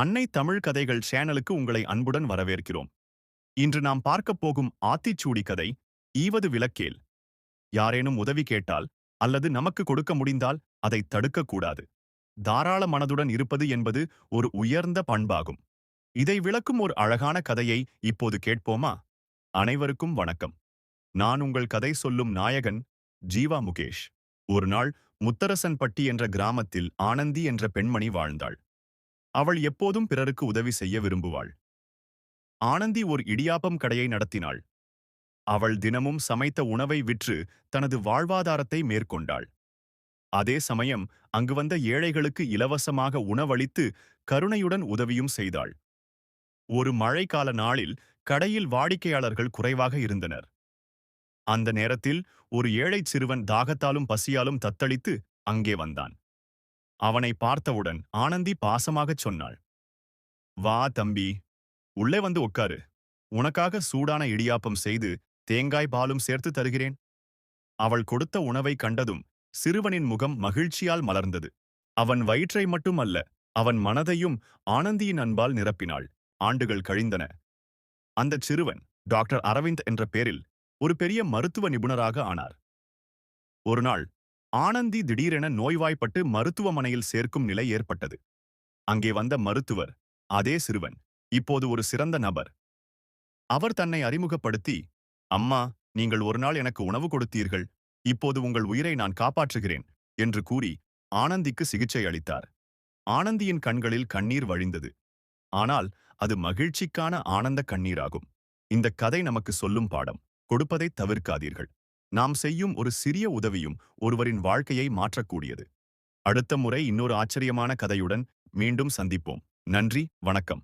அன்னை தமிழ் கதைகள் சேனலுக்கு உங்களை அன்புடன் வரவேற்கிறோம். இன்று நாம் பார்க்கப் போகும் ஆத்திச்சூடி கதை ஈவது விளக்கேல். யாரேனும் உதவி கேட்டால் அல்லது நமக்கு கொடுக்க முடிந்தால் அதை தடுக்கக்கூடாது. தாராள மனதுடன் இருப்பது என்பது ஒரு உயர்ந்த பண்பாகும். இதை விளக்கும் ஒரு அழகான கதையை இப்போது கேட்போமா? அனைவருக்கும் வணக்கம். நான் உங்கள் கதை சொல்லும் நாயகன் ஜீவா முகேஷ். ஒரு நாள் முத்தரசன்பட்டி என்ற கிராமத்தில் ஆனந்தி என்ற பெண்மணி வாழ்ந்தாள். அவள் எப்போதும் பிறருக்கு உதவி செய்ய விரும்புவாள். ஆனந்தி ஒரு இடியாப்பம் கடையை நடத்தினாள். அவள் தினமும் சமைத்த உணவை விற்று தனது வாழ்வாதாரத்தை மேற்கொண்டாள். அதே சமயம் அங்கு வந்த ஏழைகளுக்கு இலவசமாக உணவளித்து கருணையுடன் உதவியும் செய்தாள். ஒரு மழைக்கால நாளில் கடையில் வாடிக்கையாளர்கள் குறைவாக இருந்தனர். அந்த நேரத்தில் ஒரு ஏழைச் சிறுவன் தாகத்தாலும் பசியாலும் தத்தளித்து அங்கே வந்தான். அவனை பார்த்தவுடன் ஆனந்தி பாசமாகச் சொன்னாள். வா தம்பி. உள்ளே வந்து உட்காரு. உனக்காக சூடான இடியாப்பம் செய்து தேங்காய் பாலும் சேர்த்து தருகிறேன். அவள் கொடுத்த உணவை கண்டதும் சிறுவனின் முகம் மகிழ்ச்சியால் மலர்ந்தது. அவன் வயிற்றை மட்டுமல்ல அவன் மனதையும் ஆனந்தியின் அன்பால் நிரப்பினாள். ஆண்டுகள் கழிந்தன. அந்தச் சிறுவன் டாக்டர் அரவிந்த் என்ற பேரில் ஒரு பெரிய மருத்துவ நிபுணராக ஆனார். ஒருநாள் ஆனந்தி திடீரென நோய்வாய்ப்பட்டு மருத்துவமனையில் சேர்க்கும் நிலை ஏற்பட்டது. அங்கே வந்த மருத்துவர் அதே சிறுவன் இப்போது ஒரு சிறந்த நபர். அவர் தன்னை அறிமுகப்படுத்தி அம்மா நீங்கள் ஒரு நாள் எனக்கு உணவு கொடுத்தீர்கள் இப்போது உங்கள் உயிரை நான் காப்பாற்றுகிறேன் என்று கூறி ஆனந்திக்கு சிகிச்சை அளித்தார். ஆனந்தியின் கண்களில் கண்ணீர் வழிந்தது. ஆனால் அது மகிழ்ச்சிக்கான ஆனந்த கண்ணீராகும். இந்த கதை நமக்கு சொல்லும் பாடம் கொடுப்பதை தவிர்க்காதீர்கள். நாம் செய்யும் ஒரு சிறிய உதவியும் ஒருவரின் வாழ்க்கையை மாற்றக்கூடியது. அடுத்த முறை இன்னொரு ஆச்சரியமான கதையுடன் மீண்டும் சந்திப்போம். நன்றி வணக்கம்.